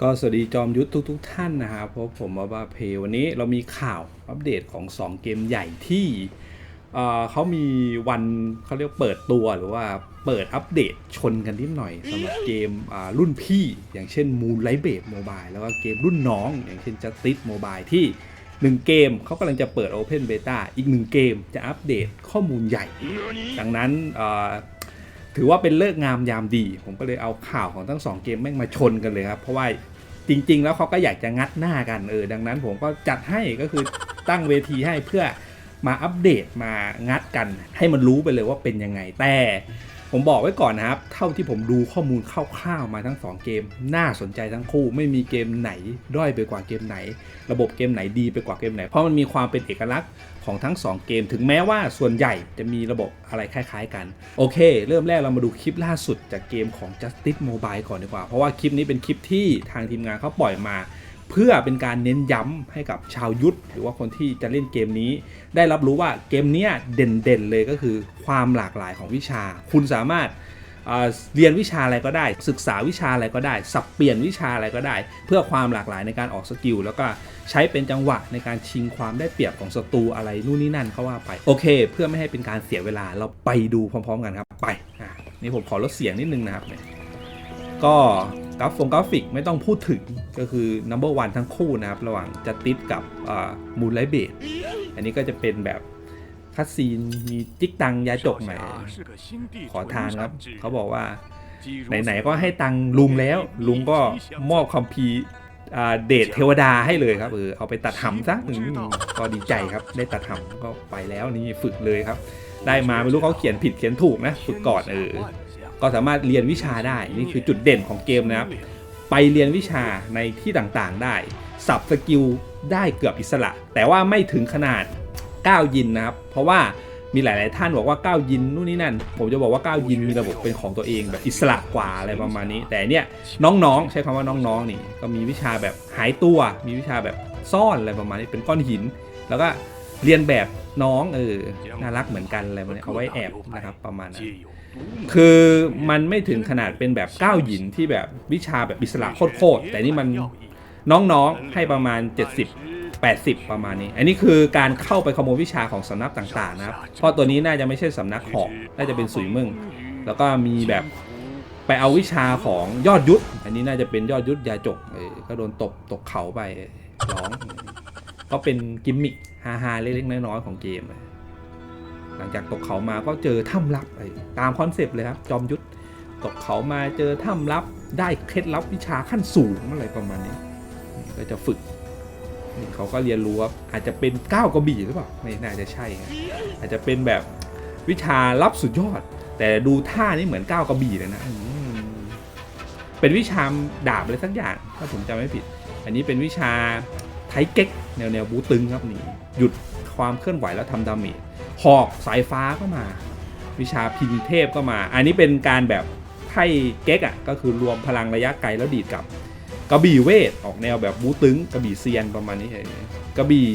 ก็สวัสดีจอมยุทธทุกๆทท่านนะครับเพราะผมมาบาเพวันนี้เรามีข่าวอัปเดตของ 2 เกมใหญ่ที่เขามีวันเขาเรียกเปิดตัวหรือว่าเปิดอัปเดตชนกันนิดหน่อยสำหรับเกมรุ่นพี่อย่างเช่น Moonlight b a s e Mobile แล้วก็เกมรุ่นน้อง อย่างเช่น Justice Mobile ที่ 1 เกมเขากำลังจะเปิด Open Beta อีก 1 เกมจะอัปเดตข้อมูลใหญ่ ดังนั้น ถือว่าเป็นเลิกงามยามดี ผมก็เลยเอาข่าวของทั้งสองเกมแม่งมาชนกันเลยครับ เพราะว่าจริง ๆ แล้วเขาก็อยากจะงัดหน้ากันเออดังนั้นผมก็จัดให้ก็คือตั้งเวทีให้เพื่อมาอัปเดตมางัดกัน ให้มันรู้ไปเลยว่าเป็นยังไงแต่ ผมบอกไว้ก่อนนะครับ เท่าที่ผมดูข้อมูลคร่าวๆมาทั้งสองเกม น่าสนใจทั้งคู่ ไม่มีเกมไหนด้อยไปกว่าเกมไหน ระบบเกมไหนดีไปกว่าเกมไหน เพราะมันมีความเป็นเอกลักษณ์ของทั้ง 2 เกม ถึงแม้ว่าส่วนใหญ่จะมีระบบอะไรคล้ายๆ กัน โอเค เริ่มแรกเรามาดูคลิปล่าสุดจากเกมของ Justice Mobile ก่อนดีกว่า เพราะว่าคลิปนี้เป็นคลิปที่ทางทีมงานเขาปล่อยมา เพื่อเป็นการเน้นย้ำให้กับชาวยุทธหรือว่าคนที่จะเล่นเกมนี้ ได้รับรู้ว่าเกมนี้เด่นๆเลยก็คือความหลากหลายของวิชา คุณสามารถเรียนวิชาอะไรก็ได้ ศึกษาวิชาอะไรก็ได้ สับเปลี่ยนวิชาอะไรก็ได้ เพื่อความหลากหลายในการออกสกิลแล้วก็ใช้เป็นจังหวะในการชิงความได้เปรียบของศัตรูอะไรนู่นนี่นั่นเขาว่าไปโอเค เพื่อไม่ให้เป็นการเสียเวลาเราไปดูพร้อม ๆ กันครับไปนี่ผมขอลดเสียงนิดนึงนะครับเนี่ยก็ กราฟงกราฟิกไม่ต้องพูดถึงก็คือ number one ทั้งคู่นะครับ ระหว่างจัติสกับมูลไลเบดอันนี้ก็จะเป็นแบบคัสซีนมีจิกตังยาจกใหม่ขอทานครับ เขาบอกว่า ไหน ๆ ก็ให้ตังลุงแล้ว ลุงก็มอบคัมภีเดทเทวดาให้เลยครับเออเอาไปตัดหำซะก็ดีใจครับ ได้ตัดหำก็ไปแล้วนี่ฝึกเลยครับ ได้มาไม่รู้เขาเขียนผิดเขียนถูกนะ ฝึกก่อนเออ ก็สามารถเรียนวิชาได้นี่คือจุดเด่นของเกมนะครับ ไปเรียนวิชาในที่ต่างๆได้สับสกิลได้เกือบอิสระ แต่ว่าไม่ถึงขนาด9ยินนะครับ เพราะว่ามีหลาย ๆ ท่านบอกว่า9ยินนู่นนี่นั่น ผมจะบอกว่า9ยินมีระบบเป็นของตัวเองแบบอิสระกว่าอะไรประมาณนี้ แต่เนี่ยน้อง ๆ ใช้คำว่าน้อง ๆ นี่ ก็มีวิชาแบบหายตัว มีวิชาแบบซ่อนอะไรประมาณนี้เป็นก้อนหิน แล้วก็เรียนแบบน้องเออน่ารักเหมือนกันอะไรประมาณนี้เอาไว้แอบนะครับประมาณนั้น คือมันไม่ถึงขนาดเป็นแบบก้าวหยินที่แบบวิชาแบบอิสระโคตรๆแต่นี่มันน้องๆให้ประมาณ 70 80 ประมาณนี้ อันนี้คือการเข้าไปขโมยวิชาของสำนักต่างๆนะครับเพราะตัวนี้น่าจะไม่ใช่สำนักหอกน่าจะเป็นสุยมึงแล้วก็มีแบบไปเอาวิชาของยอดยุทธอันนี้น่าจะเป็นยอดยุทธยาจกเออก็โดนตบตกเขาไปร้อง ก็เป็นกิมมิคฮาๆเล็กๆน้อยๆของเกม หลังจากตกเขามาก็เจอถ้ำลับตามคอนเซปต์เลยครับ จอมยุทธตกเขามาเจอถ้ำลับได้เคล็ดลับวิชาขั้นสูงอะไรประมาณนี้ก็จะฝึกนี่เขาก็เรียนรู้ว่าอาจจะเป็นก้าวกระบี่หรือเปล่าไม่น่าจะใช่อาจจะเป็นแบบวิชาลับสุดยอด แต่ดูท่านี่เหมือนก้าวกระบี่เลยนะเป็นวิชาดาบอะไรสักอย่างถ้าผมจำไม่ผิด อันนี้เป็นวิชา ไทเก๊กแนวแนวบูตึงครับนี่หยุดความเคลื่อนไหวแล้วทำดาเมจหอกสายฟ้าก็มา วิชาพินเทพก็มา อันนี้เป็นการแบบไพ่เก๊กอะก็คือรวมพลังระยะไกลแล้วดีดกับกระบี่เวทออกแนวแบบบูตึงกระบี่เซียนประมาณนี้เองกระบี่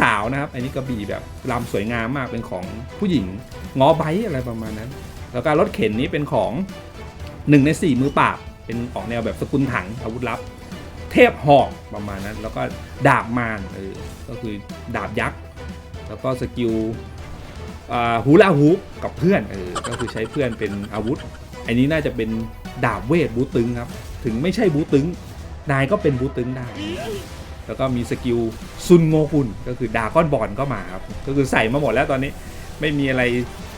สาวๆนะครับ อันนี้กระบี่แบบลำสวยงามมากเป็นของผู้หญิงงอไบอะไรประมาณนั้น แล้วก็รถเข็นนี้เป็นของหนึ่งในสี่มือปราบเป็นออกแนวแบบสกุลถังอาวุธลับ เทพหอกประมาณนั้น แล้วก็ดาบมารเออก็คือดาบยักษ์ แล้วก็สกิลฮูลาฮูปกับเพื่อนเออก็คือใช้เพื่อนเป็นอาวุธ อันนี้น่าจะเป็นดาบเวทบูตึงครับ ถึงไม่ใช่บูตึง นายก็เป็นบูตึงได้ แล้วก็มีสกิลซุนโงกุนก็คือดาก้อนบอลก็มาครับ ก็คือใส่มาหมดแล้วตอนนี้ไม่มีอะไร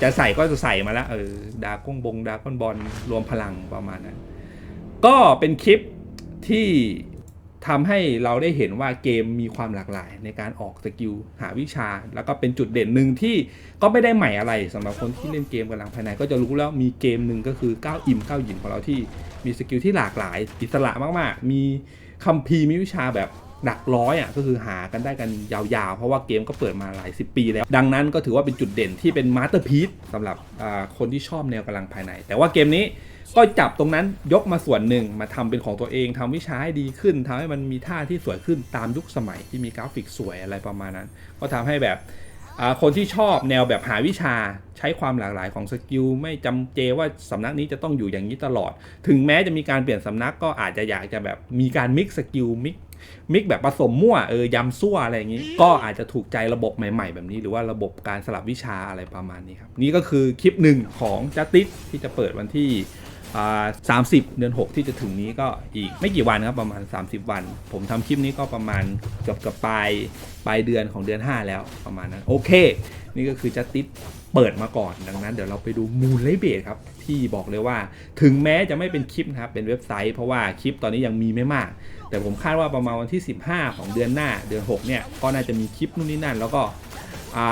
จะใส่ก็จะใส่มาแล้วเออดาก้องบงดาก้อนบอลรวมพลังประมาณนั้น ก็เป็นคลิปที่ ทำให้เราได้เห็นว่าเกมมีความหลากหลาย ในการออกสกิลหาวิชา แล้วก็เป็นจุดเด่นหนึ่งที่ก็ไม่ได้ใหม่อะไรสำหรับคนที่เล่นเกมกำลังภายใน ก็จะรู้แล้วมีเกมหนึ่งก็คือ9อิ่ม9หยินของเราที่มีสกิลที่หลากหลาย อิสระมากๆ มีคัมภีร์มีวิชาแบบหลักร้อยอะก็คือหากันได้กันยาวๆ เพราะว่าเกมก็เปิดมาหลายสิบปีแล้ว ดังนั้นก็ถือว่าเป็นจุดเด่นที่เป็นมาสเตอร์พีซสำหรับคนที่ชอบแนวกำลังภายใน แต่ว่าเกมนี้ ก็จับตรงนั้นยกมาส่วนหนึ่งมาทำเป็นของตัวเองทำวิชาให้ดีขึ้นทำให้มันมีท่าที่สวยขึ้นตามยุคสมัยที่มีกราฟิกสวยอะไรประมาณนั้น ก็ทำให้แบบคนที่ชอบแนวแบบหาวิชาใช้ความหลากหลายของสกิลไม่จำเจว่าสำนักนี้จะต้องอยู่อย่างนี้ตลอด ถึงแม้จะมีการเปลี่ยนสำนักก็อาจจะอยากจะแบบมีการมิกสกิลมิกมิกแบบผสมมั่วเออยำซั่วอะไรอย่างนี้ ก็อาจจะถูกใจระบบใหม่ ๆ แบบนี้ หรือว่าระบบการสลับวิชาอะไรประมาณนี้ครับ นี่ก็คือคลิปหนึ่งของจัติสที่จะเปิดวันที่ อ่า30เดือน 6 ที่จะถึงนี้ก็อีกไม่กี่วันครับประมาณ 30 วัน ผมทำคลิปนี้ก็ประมาณเกือบกับปลายปลายเดือนของเดือน 5 แล้วประมาณนั้นโอเค นี่ก็คือจัติสเปิดมาก่อนดังนั้นเดี๋ยวเราไปดูมูลไลเบทครับที่บอกเลยว่า ถึงแม้จะไม่เป็นคลิปนะครับเป็นเว็บไซต์เพราะว่าคลิปตอนนี้ยังมีไม่มาก แต่ผมคาดว่าประมาณวันที่ 15 ของเดือนหน้าเดือน 6 เนี่ยก็น่าจะมีคลิปนู่นนี่นั่นแล้วก็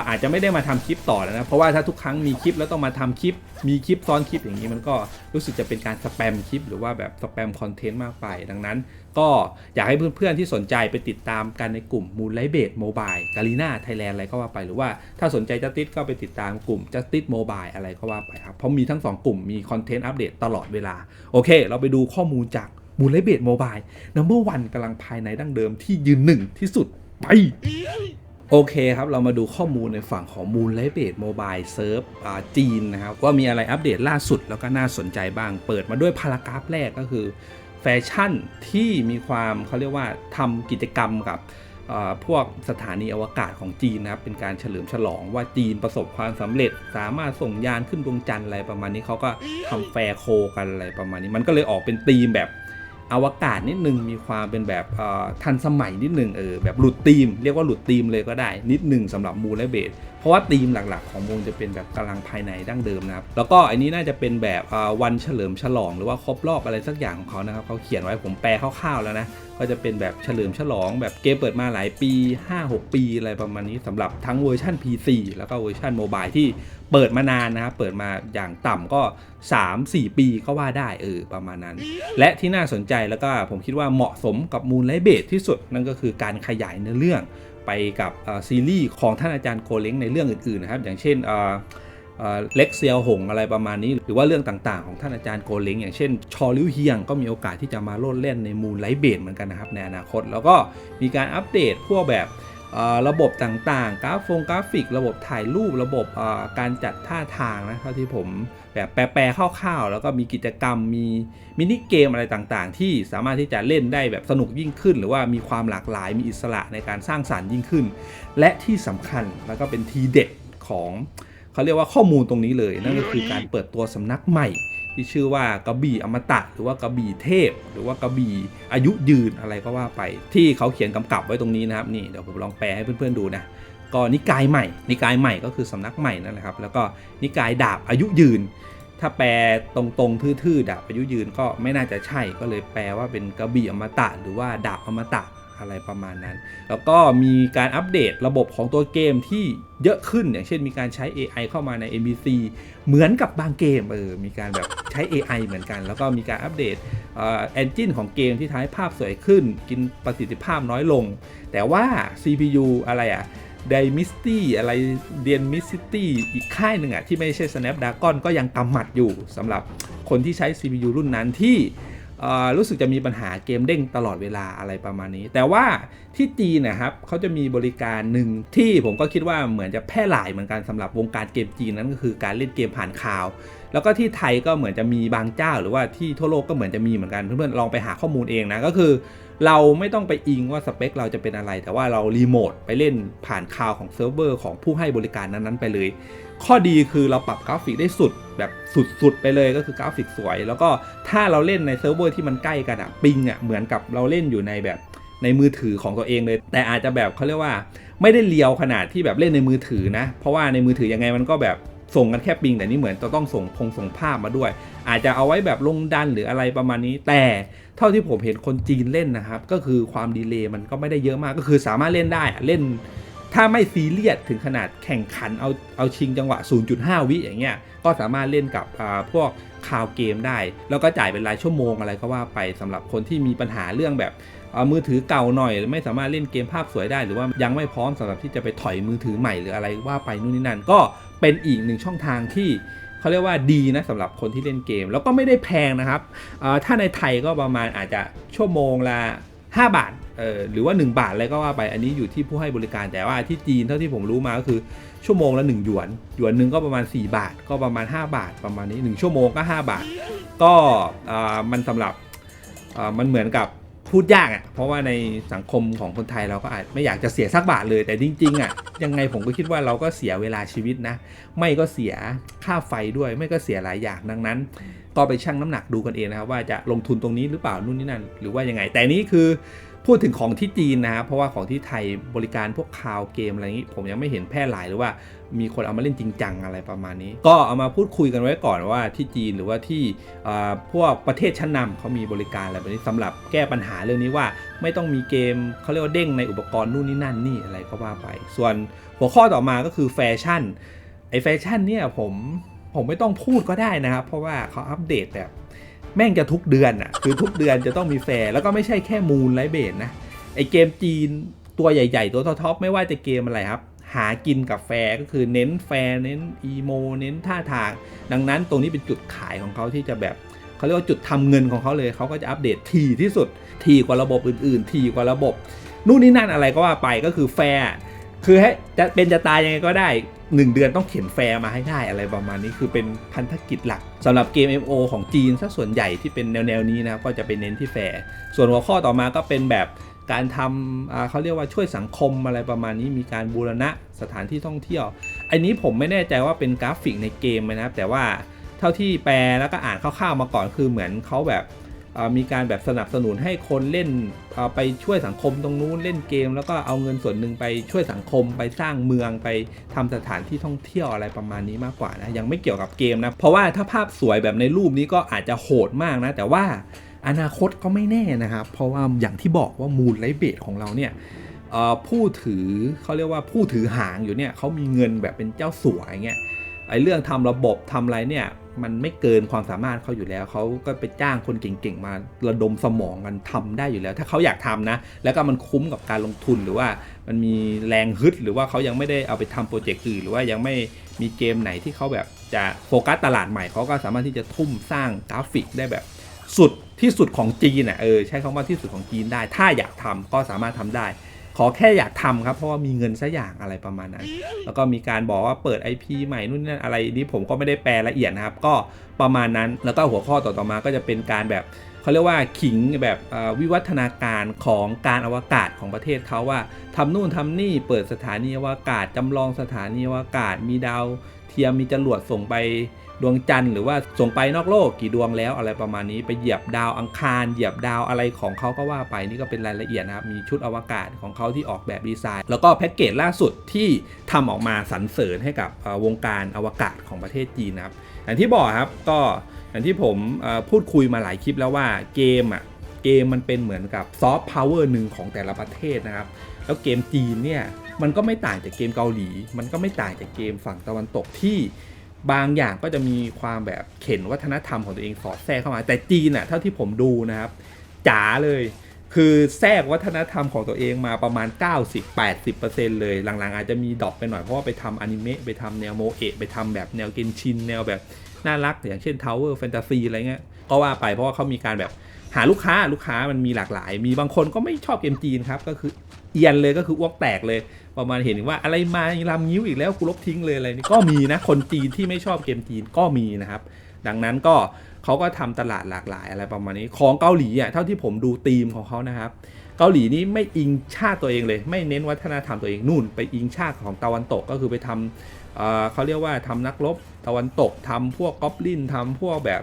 อาจจะไม่ได้มาทำคลิปต่อแล้วนะ เพราะว่าถ้าทุกครั้งมีคลิปแล้วต้องมาทำคลิป มีคลิปซ้อนคลิปอย่างนี้มันก็รู้สึกจะเป็นการสแปมคลิป หรือว่าแบบสแปมคอนเทนต์มากไป ดังนั้น ก็อยากให้เพื่อนๆที่สนใจไปติดตามกันในกลุ่มมูลไลเบ e โมบายกาลีนาไทยแลนด์อะไรก็ว่าไป หรือว่าถ้าสนใจจัสติสก็ไปติดตามกลุ่มจัสติสโมบายอะไรก็ว่าไปครับ เพราะมีทั้ง 2 กลุ่มมีคอนเทนต์อัปเดตตลอดเวลา โอเค เราไปดูข้อมูลจากมูลไลเบ e โมบายนัมเบอร์วันกำลังภายในดั้งเดิมที่ยืนหนึ่งที่สุดไป โอเคครับ เรามาดูข้อมูลในฝั่งของมูลไลเบ e โมบายเซิร์ฟจีนนะครับ ว่ามีอะไรอัปเดตล่าสุดแล้วก็น่าสนใจบ้าง เปิดมาด้วยพารากราฟแรกก็คือ แฟชั่นที่มีความเขาเรียกว่าทำกิจกรรมกับพวกสถานีอวกาศของจีนนะครับ เป็นการเฉลิมฉลองว่าจีนประสบความสำเร็จ สามารถส่งยานขึ้นดวงจันทร์อะไรประมาณนี้เขาก็ทำแฟร์โคกันอะไรประมาณนี้ มันก็เลยออกเป็นธีมแบบ อวกาศนิดนึงมีความเป็นแบบทันสมัยนิดนึงเออแบบหลุดธีม เรียกว่าหลุดธีมเลยก็ได้นิดนึงสำหรับมูและเบส ราะว่าธีมหลักๆ ของมูลจะเป็นแบบกำลังภายในดั้งเดิมนะครับ แล้วก็อันนี้น่าจะเป็นแบบวันเฉลิมฉลอง หรือว่าครบรอบอะไรสักอย่างของเขานะครับเขาเขียนไว้ผมแปลคร่าวๆแล้วนะก็จะเป็นแบบเฉลิมฉลองแบบเกมเปิดมาหลายปี 5-6 ปีอะไรประมาณนี้สำหรับทั้งเวอร์ชัน PC แล้วก็เวอร์ชันโมบายที่เปิดมานานนะครับ เปิดมาอย่างต่ำก็ 3-4 ปีก็ว่าได้เออประมาณนั้น และที่น่าสนใจแล้วก็ผมคิดว่าเหมาะสมกับมูลไลเบทที่สุดนั่นก็คือการขยายเนื้อเรื่อง ไปกับซีรีส์ของท่านอาจารย์โกเล้งในเรื่องอื่นๆนะครับ อย่างเช่นเล็กเซียวหงอะไรประมาณนี้ หรือว่าเรื่องต่างๆ ของท่านอาจารย์โกเล้งอย่างเช่น ชอลิวเฮียงก็มีโอกาสที่จะมาโลดเล่นในมูลไลเบดเหมือนกันนะครับในอนาคต แล้วก็มีการอัปเดตพวกแบบ ระบบต่างๆ กราฟฟงกราฟิก ระบบถ่ายรูป ระบบการจัดท่าทางนะเท่าที่ผมแบบแปลๆคร่าวๆ แล้วก็มีกิจกรรมมีมินิเกมอะไรต่างๆ ที่สามารถที่จะเล่นได้แบบสนุกยิ่งขึ้น หรือว่ามีความหลากหลายมีอิสระในการสร้างสารรค์ยิ่งขึ้น และที่สำคัญแล้วก็เป็นทีเด็ดของเขาเรียกว่าข้อมูลตรงนี้เลย นั่นก็คือการเปิดตัวสำนักใหม่ ที่ชื่อว่ากระบี่อมตะ หรือว่ากระบี่เทพ หรือว่ากระบี่อายุยืนอะไรก็ว่าไป ที่เขาเขียนกำกับไว้ตรงนี้นะครับนี่เดี๋ยวผมลองแปลให้เพื่อนๆดูนะก็นิกายใหม่ นิกายใหม่ก็คือสำนักใหม่นั่นแหละครับแล้วก็นิกายดาบอายุยืน ถ้าแปลตรงๆทื่อๆดาบอายุยืนก็ไม่น่าจะใช่ก็เลยแปลว่าเป็นกระบี่อมตะ หรือว่าดาบอมตะ อะไรประมาณนั้น แล้วก็มีการอัปเดตระบบของตัวเกมที่เยอะขึ้น อย่างเช่นมีการใช้ AI เข้ามาใน NPC เหมือนกับบางเกมเออมีการแบบใช้ AI เหมือนกัน แล้วก็มีการอัปเดตเอนจินของเกมที่ทำให้ภาพสวยขึ้น กินประสิทธิภาพน้อยลง แต่ว่า CPU อะไรอะไดมิสตี้อะไรเดียนมิสตี้อีกค่ายหนึ่งอะที่ไม่ใช่ Snapdragon ก็ยังกำหมัดอยู่สำหรับคนที่ใช้ CPU รุ่นนั้นที่ รู้สึกจะมีปัญหาเกมเด้งตลอดเวลาอะไรประมาณนี้ แต่ว่าที่จีนนะครับเขาจะมีบริการหนึ่งที่ผมก็คิดว่าเหมือนจะแพร่หลายเหมือนกันสำหรับวงการเกมจีนนั้นก็คือการเล่นเกมผ่านข่าว แล้วก็ที่ไทยก็เหมือนจะมีบางเจ้า หรือว่าที่ทั่วโลกก็เหมือนจะมีเหมือนกันเพื่อนๆลองไปหาข้อมูลเองนะก็คือ เราไม่ต้องไปอิงว่าสเปคเราจะเป็นอะไร แต่ว่าเรารีโมทไปเล่นผ่านคลาวของเซิร์ฟเวอร์ของผู้ให้บริการนั้นๆไปเลย ข้อดีคือเราปรับกราฟิกได้สุดแบบสุดๆไปเลยก็คือกราฟิกสวย แล้วก็ถ้าเราเล่นในเซิร์ฟเวอร์ที่มันใกล้กันอะปิงอะเหมือนกับเราเล่นอยู่ในแบบในมือถือของตัวเองเลย แต่อาจจะแบบเขาเรียกว่า ไม่ได้เลียวขนาดที่แบบเล่นในมือถือนะ เพราะว่าในมือถือยังไงมันก็แบบส่งกันแค่ปิง แต่นี่เหมือนจะต้องส่งพงส่งภาพมาด้วย อาจจะเอาไว้แบบลงดันหรืออะไรประมาณนี้ แต่เท่าที่ผมเห็นคนจีนเล่นนะครับ ก็คือความดีเลย์มันก็ไม่ได้เยอะมากก็คือสามารถเล่นได้เล่น ถ้าไม่ซีเรียสถึงขนาดแข่งขันเอาเอาชิงจังหวะ 0.5 วิอย่างเงี้ย ก็สามารถเล่นกับพวกคาวเกมได้ แล้วก็จ่ายเป็นรายชั่วโมงอะไรก็ว่าไปสำหรับคนที่มีปัญหาเรื่องแบบอ่ามือถือเก่าหน่อย ไม่สามารถเล่นเกมภาพสวยได้ หรือว่ายังไม่พร้อมสำหรับที่จะไปถอยมือถือใหม่หรืออะไรว่าไปนู่นนี่นั่นก็เป็นอีกหนึ่งช่องทางที่เขาเรียกว่าดีนะสำหรับคนที่เล่นเกม แล้วก็ไม่ได้แพงนะครับถ้าในไทยก็ประมาณอาจจะชั่วโมงละ5บาท เออหรือว่า 1 บาทอะไรก็ว่าไปอันนี้อยู่ที่ผู้ให้บริการแต่ว่าที่จีนเท่าที่ผมรู้มาก็คือชั่วโมงละ1หยวนหยวนหนึ่งก็ประมาณ 4 บาท ก็ประมาณ 5 บาทประมาณนี้ 1 ชั่วโมงก็ 5 บาท ก็อ่ามันสำหรับอ่ามันเหมือนกับพูดยากอะ่ะเพราะว่าในสังคมของคนไทยเราก็อาจไม่อยากจะเสียสักบาทเลยแต่จริงๆอะ่ะยังไงผมก็คิดว่าเราก็เสียเวลาชีวิตนะ ไม่ก็เสียค่าไฟด้วย ไม่ก็เสียหลายอย่างดังนั้นก็ไปชั่งน้ำหนักดูกันเองนะครับว่าจะลงทุนตรงนี้หรือเปล่านู่นนี่นั่นหรือว่ายังไง แต่นี้คือ พูดถึงของที่จีนนะครับเพราะว่าของที่ไทยบริการพวกคาวเกมอะไรนี้ ผมยังไม่เห็นแพร่หลายหรือว่ามีคนเอามาเล่นจริงจังอะไรประมาณนี้ ก็เอามาพูดคุยกันไว้ก่อนว่าที่จีนหรือว่าที่อ่าพวกประเทศชั้นนำเขามีบริการอะไรแบบนี้สำหรับแก้ปัญหาเรื่องนี้ว่า ไม่ต้องมีเกมเขาเรียกว่าเด้งในอุปกรณ์นู่นนี่นั่นนี่อะไรก็ว่าไป ส่วนหัวข้อต่อมาก็คือแฟชั่นไอแฟชั่นเนี่ยผมผมไม่ต้องพูดก็ได้นะครับเพราะว่าเขาอัปเดตแบบ แม่งจะทุกเดือนอะคือทุกเดือนจะต้องมีแฟร์แล้วก็ไม่ใช่แค่มูลไลเบนนะไอเกมจีนตัวใหญ่ ๆ ตัวท็อปๆไม่ว่าจะเกมอะไรครับ หากินกับแฟร์ก็คือเน้นแฟร์เน้นอีโมเน้นท่าทาง ดังนั้นตรงนี้เป็นจุดขายของเขาที่จะแบบเขาเรียกว่าจุดทำเงินของเขาเลยเขาก็จะอัปเดตทีที่สุดทีกว่าระบบอื่น ๆ ทีกว่าระบบ นู่นนี่นั่นอะไรก็ว่าไปก็คือแฟร์ คือให้จะเป็นจะตายยังไงก็ได้ 1 เดือนต้องเขียนแฟร์มาให้ได้อะไรประมาณนี้คือเป็นพันธกิจหลักสำหรับเกม MO ของจีนสักส่วนใหญ่ที่เป็นแนวๆนี้นะครับก็จะเป็นเน้นที่แฟร์ส่วนหัวข้อต่อมาก็เป็นแบบการทำเขาเรียกว่าช่วยสังคมอะไรประมาณนี้มีการบูรณะสถานที่ท่องเที่ยว อันนี้ผมไม่แน่ใจว่าเป็นกราฟิกในเกมไหมนะครับแต่ว่าเท่าที่แปลแล้วก็อ่านคร่าวๆมาก่อนคือเหมือนเขาแบบ มีการแบบสนับสนุนให้คนเล่นไปช่วยสังคมตรงนู้นเล่นเกม แล้วก็เอาเงินส่วนหนึ่งไปช่วยสังคมไปสร้างเมืองไปทำสถานที่ท่องเที่ยวอะไรประมาณนี้มากกว่านะยังไม่เกี่ยวกับเกมนะเพราะว่าถ้าภาพสวยแบบในรูปนี้ก็อาจจะโหดมากนะ แต่ว่าอนาคตก็ไม่แน่นะครับ เพราะว่าอย่างที่บอกว่ามูลไลเบทของเราเนี่ยผู้ถือเขาเรียกว่าผู้ถือหางอยู่เนี่ยเขามีเงินแบบเป็นเจ้าสัวอย่างเงี้ยไอ้เรื่องทำระบบทำอะไรเนี่ย มันไม่เกินความสามารถเขาอยู่แล้ว เขาก็ไปจ้างคนเก่งๆมาระดมสมองกันทำได้อยู่แล้ว ถ้าเขาอยากทำนะ แล้วก็มันคุ้มกับการลงทุนหรือว่ามันมีแรงฮึด หรือว่าเขายังไม่ได้เอาไปทำโปรเจกต์อื่นหรือว่ายังไม่มีเกมไหนที่เขาแบบจะโฟกัสตลาดใหม่เขาก็สามารถที่จะทุ่มสร้างกราฟิกได้แบบสุดที่สุดของจีนอะเออใช้คำว่าที่สุดของจีนได้ ถ้าอยากทำก็สามารถทำได้ ขอแค่อยากทำครับเพราะว่ามีเงินสักอย่างอะไรประมาณนั้น แล้วก็มีการบอกว่าเปิด IP ใหม่นู่นนั่นอะไรนี้ผมก็ไม่ได้แปลละเอียดนะครับ ก็ประมาณนั้นแล้วก็หัวข้อต่อๆมาก็จะเป็นการแบบเขาเรียกว่าขิงแบบวิวัฒนาการของการอวกาศของประเทศเขาว่าทำนู่นทำนี่เปิดสถานีอวกาศจำลองสถานีอวกาศมีดาว เทียมมีจรวดส่งไป ดวงจันทร์หรือว่าส่งไปนอกโลกกี่ดวงแล้วอะไรประมาณนี้ไปเหยียบดาวอังคาร เหยียบดาวอะไรของเขาก็ว่าไปนี่ก็เป็นรายละเอียดนะครับมีชุดอวกาศของเขาที่ออกแบบดีไซน์ แล้วก็แพ็กเกจล่าสุดที่ทำออกมาสรรเสริญให้กับวงการอวกาศของประเทศจีนนะครับอย่างที่บอกครับก็อย่างที่ผมพูดคุยมาหลายคลิปแล้วว่าเกมอะเกมมันเป็นเหมือนกับซอฟต์พาวเวอร์หนึ่งของแต่ละประเทศนะครับ แล้วเกมจีนเนี่ยมันก็ไม่ต่างจากเกมเกาหลี มันก็ไม่ต่างจากเกมฝั่งตะวันตกที่ บางอย่างก็จะมีความแบบเข็นวัฒนธรรมของตัวเองสอดแทรกเข้ามา แต่จีนอะเท่าที่ผมดูนะครับจ๋าเลย คือแทรกวัฒนธรรมของตัวเองมาประมาณ 90-80%เลย หลังๆ อาจจะมีดรอปไปหน่อย เพราะว่าไปทำอนิเมะไปทำแนวโมเอะไปทำแบบแนวเกนชิน แนวแบบน่ารักอย่างเช่น Tower Fantasy อะไรเงี้ยก็ว่าไปเพราะว่าเขามีการแบบหาลูกค้าลูกค้ามันมีหลากหลาย มีบางคนก็ไม่ชอบเกมจีนครับก็คือ เอียนเลยก็คืออ้วกแตกเลย ประมาณเห็นว่าอะไรมาลำนิ้วอีกแล้วกูลบทิ้งเลยอะไรนี่ก็มีนะคนจีนที่ไม่ชอบเกมจีนก็มีนะครับ ดังนั้นก็เขาก็ทำตลาดหลากหลายอะไรประมาณนี้ ของเกาหลีอะเท่าที่ผมดูธีมของเขานะครับ เกาหลีนี่ไม่อิงชาติตัวเองเลย ไม่เน้นวัฒนธรรมตัวเองนู่น ไปอิงชาติของตะวันตกก็คือไปทำเอ่อเขาเรียกว่าทำนักรบตะวันตกทำพวกก๊อบลินทำพวกแบบ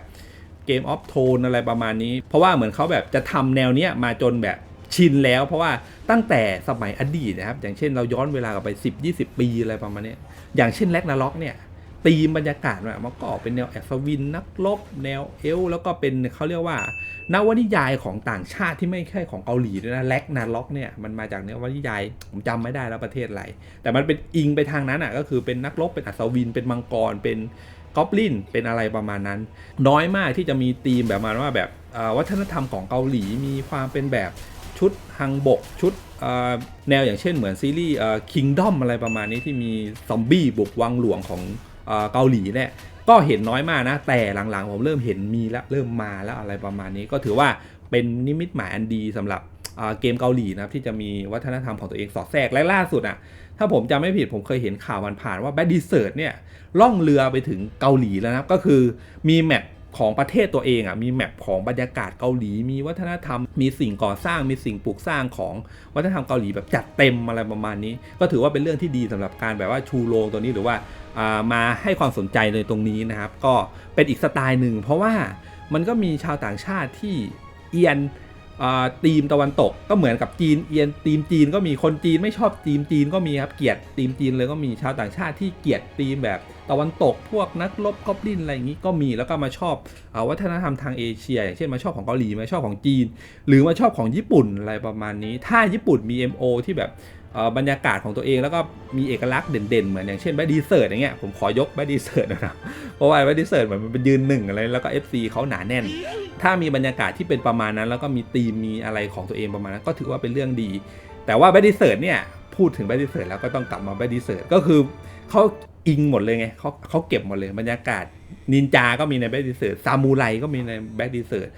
เกมออฟโทนอะไรประมาณนี้ เพราะว่าเหมือนเขาแบบจะทำแนวเนี้ยมาจนแบบ ชินแล้ว เพราะว่าตั้งแต่สมัยอดีตนะครับ อย่างเช่นเราย้อนเวลากลับไป 10-20 ปีอะไรประมาณนี้อย่างเช่นแลกนาล็อกเนี่ยตีมบรรยากาศเนี่ยมันก็ออกเป็นแนวแอสวินนักรบแนวเอลแล้วก็เป็นเขาเรียกว่านวนิยายของต่างชาติที่ไม่ใช่ของเกาหลีด้วยนะแล็กนาล็อกเนี่ยมันมาจากนวนิยายผมจำไม่ได้แล้วประเทศอะไรแต่มันเป็นอิงไปทางนั้นอะก็คือเป็นนักรบเป็นอัศวิน เป็นมังกรเป็นกอบลินเป็นอะไรประมาณนั้น น้อยมากที่จะมีธีมแบบมาว่าแบบวัฒนธรรมของเกาหลีมีความเป็นแบบ ชุดฮังบก ชุดแนวอย่างเช่นเหมือนซีรีส์คิงดอมอะไรประมาณนี้ที่มีซอมบี้บุกวังหลวงของเกาหลีเนี่ยก็เห็นน้อยมากนะ แต่หลังๆ ผมเริ่มเห็นมีแล้วเริ่มมาแล้วอะไรประมาณนี้ก็ถือว่าเป็นนิมิตหมายอันดีสำหรับเกมเกาหลีนะครับที่จะมีวัฒนธรรมของตัวเองสอดแทรกและล่าสุดอะถ้าผมจำไม่ผิดผมเคยเห็นข่าวมันผ่านว่าแบดดีเซิร์ตเนี่ยล่องเรือไปถึงเกาหลีแล้วนะก็คือมีแมป ของประเทศตัวเองอะมีแมปของบรรยากาศเกาหลี มีวัฒนธรรม มีสิ่งก่อสร้าง มีสิ่งปลูกสร้างของวัฒนธรรมเกาหลีแบบจัดเต็มอะไรประมาณนี้ ก็ถือว่าเป็นเรื่องที่ดีสำหรับการแบบว่าชูโรงตัวนี้หรือว่ามาให้ความสนใจในตรงนี้นะครับ ก็เป็นอีกสไตล์หนึ่งเพราะว่ามันก็มีชาวต่างชาติที่เอียนอ่าทีมตะวันตกก็เหมือนกับจีนเอียนทีมจีนก็มีคนจีนไม่ชอบทีมจีนก็มีครับเกลียดทีมจีนเลยก็มีชาวต่างชาติที่เกลียดทีมแบบตะวันตกพวกนักรบกอบลินอะไรอย่างนี้ก็มีแล้วก็มาชอบอาวัฒนธรรมทางเอเชียอย่างเช่นมาชอบของเกาหลีมาชอบของจีน หรือมาชอบของญี่ปุ่นอะไรประมาณนี้ ถ้าญี่ปุ่นมี MO ที่แบบบรรยากาศของตัวเองแล้วก็มีเอกลักษณ์เด่นๆ เหมือนอย่างเช่นแบดดีเซิร์ตอย่างเงี้ยผมขอยกแบดดีเซิร์ตนะครับเพราะว่าแบดดีเซิร์ตเหมือนมันเป็นยืนหนึ่งอะไรแล้วก็ FC เขาหนาแน่น ถ้ามีบรรยากาศที่เป็นประมาณนั้น แล้วก็มีธีมมีอะไรของตัวเองประมาณนั้น ก็ถือว่าเป็นเรื่องดี แต่ว่าแบดดีเซิร์ตเนี่ยพูดถึงแบดดีเซิร์ตแล้วก็ต้องกลับมาแบดดีเซิร์ก็คือเขา อิงหมดเลยไงเขาเขาเก็บหมดเลยบรรยากาศนินจาก็มีในแบดดีเซิร์ตซามูไรก็มีในแบดดีเซิร์ต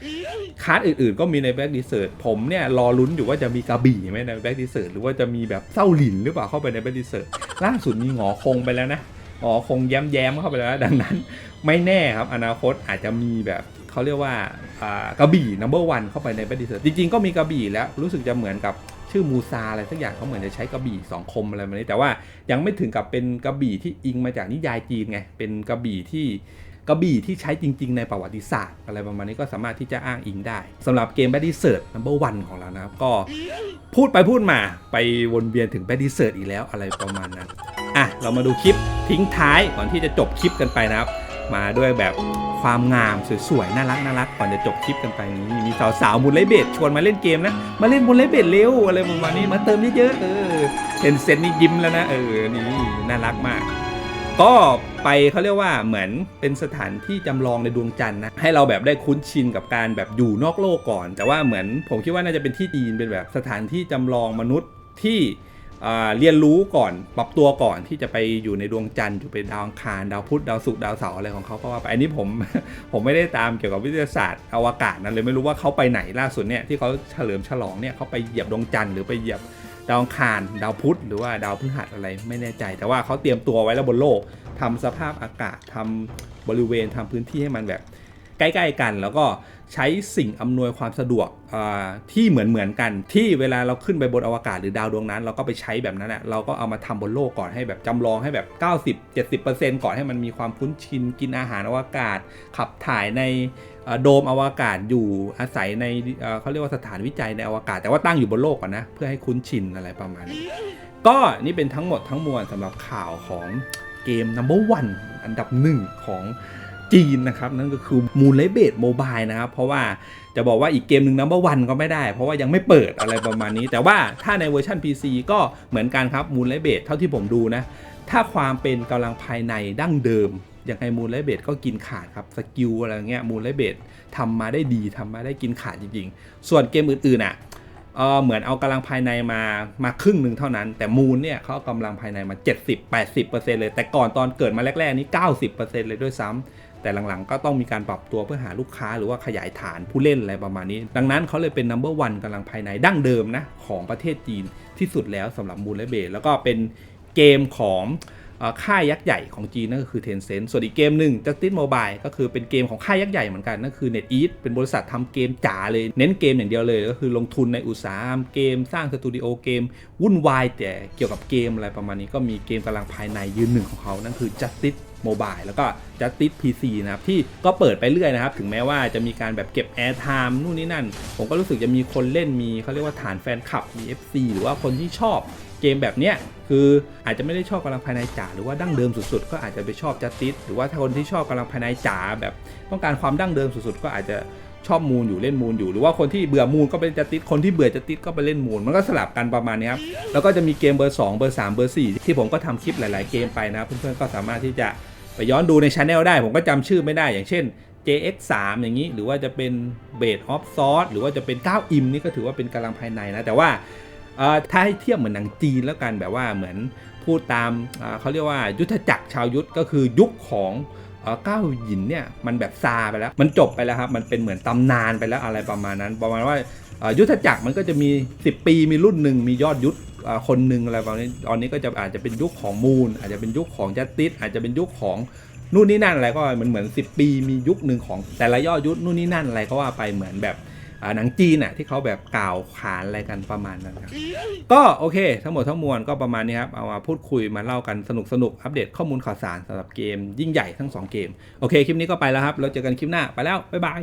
คาร์ดอื่นๆ ก็มีในแบ็กดีเซิร์ตผมเนี่ยรอลุ้นอยู่ว่าจะมีกระบี่ไหมในแบ็กดีเซิร์ตหรือว่าจะมีแบบเศร้าหลินหรือเปล่าเข้าไปในแบ็กดีเซิร์ตล่าสุดมีหงอคงไปแล้วนะหงอคงแย้มๆเข้าไปแล้วดังนั้น ไม่แน่ครับอนาคตอาจจะมีแบบเขาเรียกว่าอ่ากระบี่นัมเบอร์วันเข้าไปในแบ็กดีเซิร์ตจริงๆก็มีกระบี่แล้วรู้สึกจะเหมือนกับ ชื่อมูซาอะไรสักอย่างเขาเหมือนจะใช้กระบี่สองคมอะไรแบบนี้แต่ว่ายังไม่ถึงกับเป็นกระบี่ที่อิงมาจากนิยายจีนไงเป็นกระบี่ที่กระบี่ที่ใช้จริง ๆ ในประวัติศาสตร์อะไรประมาณนี้ก็สามารถที่จะอ้างอิงได้สำหรับเกม b a d d y s e a r c h Number One ของเรานะครับ ก็พูดไปพูดมาไปวนเวียนถึง b a d d y s e a r c h อีกแล้วอะไรประมาณนั้น อะ เรามาดูคลิปทิ้งท้ายก่อนที่จะจบคลิปกันไปนะครับ มาด้วยแบบความงามสวยๆน่ารักน่ารักก่อนจะจบคลิปกันไปนี้มีสาวๆมูลไลเบดชวนมาเล่นเกมนะ มาเล่นมูลไลเบดเร็วอะไรประมาณนี้มาเติมเยอะๆเออเห็นเซนนี่ยิ้มแล้วนะเออนี่น่ารักมาก ก็ไปเขาเรียกว่าเหมือนเป็นสถานที่จำลองในดวงจันทร์นะให้เราแบบได้คุ้นชินกับการแบบอยู่นอกโลกก่อน แต่ว่าเหมือนผมคิดว่าน่าจะเป็นที่จีนเป็นแบบสถานที่จำลองมนุษย์ที่ เรียนรู้ก่อนปรับตัวก่อนที่จะไปอยู่ในดวงจันทร์อยู่เป็นดาวอังคารดาวพุธดาวศุกร์ดาวเสาร์อะไรของเขาก็ว่าไปอันนี้ผมผมไม่ได้ตามเกี่ยวกับวิทยาศาสตร์อวกาศนั้นเลยไม่รู้ว่าเขาไปไหนล่าสุดเนี่ยที่เขาเฉลิมฉลองเนี่ยเขาไปเหยียบดวงจันทร์หรือไปเหยียบดาวอังคารดาวพุธหรือว่าดาวพฤหัสอะไรไม่แน่ใจ แต่ว่าเขาเตรียมตัวไว้แล้วบนโลกทำสภาพอากาศทำบริเวณทำพื้นที่ให้มันแบบ ใกล้ๆกัน แล้วก็ใช้สิ่งอำนวยความสะดวกที่เหมือนเหมือนๆกัน ที่เวลาเราขึ้นไปบนอวกาศหรือดาวดวงนั้น เราก็ไปใช้แบบนั้นแหะเราก็เอามาทำบนโลกก่อนให้แบบจำลองให้แบบ 90-70%ก่อนให้มันมีความคุ้นชินกินอาหารอวกาศ ขับถ่ายในโดมอวกาศอยู่อาศัยในเอ่อเขาเรียกว่าสถานวิจัยในอวกาศ แต่ว่าตั้งอยู่บนโลกก่อนนะเพื่อให้คุ้นชินอะไรประมาณนี้ก็นี่เป็นทั้งหมดทั้งมวลสำหรับข่าวของเกม Number One อันดับหนึ่งของ จีนนะครับ นั่นก็คือ Moon l a b a t Mobile นะครับ เพราะว่าจะบอกว่าอีกเกมหนึ่ง Number One ก็ไม่ได้ เพราะว่ายังไม่เปิดอะไรประมาณนี้ แต่ว่าถ้าในเวอร์ชัน PC ก็เหมือนกันครับ Moon l a b a t เท่าที่ผมดูนะ ถ้าความเป็นกำลังภายในดั้งเดิมยังไงมูลไลเบดก็กินขาดครับสกิลอะไรเงี้ยมูลไลเบดทำมาได้ดีทำมาได้กินขาดจริงๆ ส่วนเกมอื่นๆอะเออเหมือนเอากำลังภายในมามาครึ่งหนึ่งเท่านั้น แต่มูลเนี่ยเขาเอากำลังภายในมา 70-80%เลย แต่ก่อนตอนเกิดมาแรก ๆ นี่90%เลยด้วยซ้ำ แต่หลังๆ ก็ต้องมีการปรับตัวเพื่อหาลูกค้าหรือว่าขยายฐานผู้เล่นอะไรประมาณนี้ ดังนั้นเขาเลยเป็น number one กำลังภายในดั้งเดิมนะของประเทศจีนที่สุดแล้วสำหรับมูลแลเบดแล้วก็เป็นเกมของ ค่ายยักษ์ใหญ่ของจีนนั่นก็คือ Tencent ส่วนอีกเกมหนึ่ง Justice Mobile ก็คือเป็นเกมของค่ายยักษ์ใหญ่เหมือนกันนั่นคือ NetEase เป็นบริษัททำเกมจ๋าเลยเน้นเกมอย่างเดียวเลย ก็คือลงทุนในอุตสาหกรรมเกมสร้างสตูดิโอเกม วุ่นวายแต่เกี่ยวกับเกมอะไรประมาณนี้ก็มีเกมกำลังภายในยืนหนึ่งของเขานั่นคือ Justice Mobile แล้วก็ Justice PC นะครับ ที่ก็เปิดไปเรื่อยนะครับ ถึงแม้ว่าจะมีการแบบเก็บ Air Time นู่นนี่นั่น ผมก็รู้สึกจะมีคนเล่นมีเขาเรียกว่าฐานแฟนคลับมี FC หรือว่าคนที่ชอบ กมแบบเนี้ยคืออาจจะไม่ได้ชอบกำลังภายในจ๋าหรือว่าดั้งเดิมสุดๆ ก็อาจจะไปชอบจัสติสหรือว่าถ้าคนที่ชอบกำลังภายในจ๋าแบบ ต้องการความดั้งเดิมสุดๆ ก็อาจจะชอบมูลอยู่เล่นมูลอยู่ หรือว่าคนที่เบื่อมูลก็เป็นจัสติสคนที่เบื่อจัสติสก็ไปเล่นมูลมันก็สลับกันประมาณนี้ครับแล้วก็จะมีเกมเบอร์ 2 เบอร์ 3 เบอร์ 4 ที่ผมก็ทำคลิปหลาย ๆ เกมไปนะเพื่อนๆก็สามารถที่จะไปย้อนดูในช anel ได้ ผมก็จำชื่อไม่ได้อย่างเช่น JX3 อย่างนี้ หรือว่าจะเป็น b a s e of Source หรือว่าจะเป็น9 im นี่ก็ถือว่าเป็นกำลังภายในนะแต่ว่า ถ้าให้เทียบเหมือนหนังจีนแล้วกันแบบว่าเหมือนพูดตามเขาเรียกว่ายุทธจักรชาวยุทธก็คือยุคของเก้าวหยินเนี่ยมันแบบซาไปแล้ว มันจบไปแล้วครับ มันเป็นเหมือนตำนานไปแล้วอะไรประมาณนั้น ประมาณว่ายุทธจักรมันก็จะมี 10 ปีมีรุ่นหนึ่งมียอดยุทธคนหนึ่งอะไรประมาณนี้ตอนนี้ก็จะอาจจะเป็นยุคของมูล อาจจะเป็นยุคของจัสติสอาจจะเป็นยุคของนู่นนี่นั่นอะไรก็เหมือนเหมือน 10 ปีมียุคหนึ่งของแต่ละยอดยุทธนู่นนี่นั่นอะไรก็ว่าไปเหมือนแบบ หนังจีนน่ะที่เขาแบบกล่าวขานอะไรกันประมาณนั้นครับก็โอเค ทั้งหมดทั้งมวลก็ประมาณนี้ครับเอามาพูดคุยมาเล่ากันสนุกสนุกอัปเดตข้อมูลข่าวสารสำหรับเกมยิ่งใหญ่ทั้ง 2 เกม โอเค คลิปนี้ก็ไปแล้วครับแล้วเจอกันคลิปหน้าไปแล้วบ๊ายบาย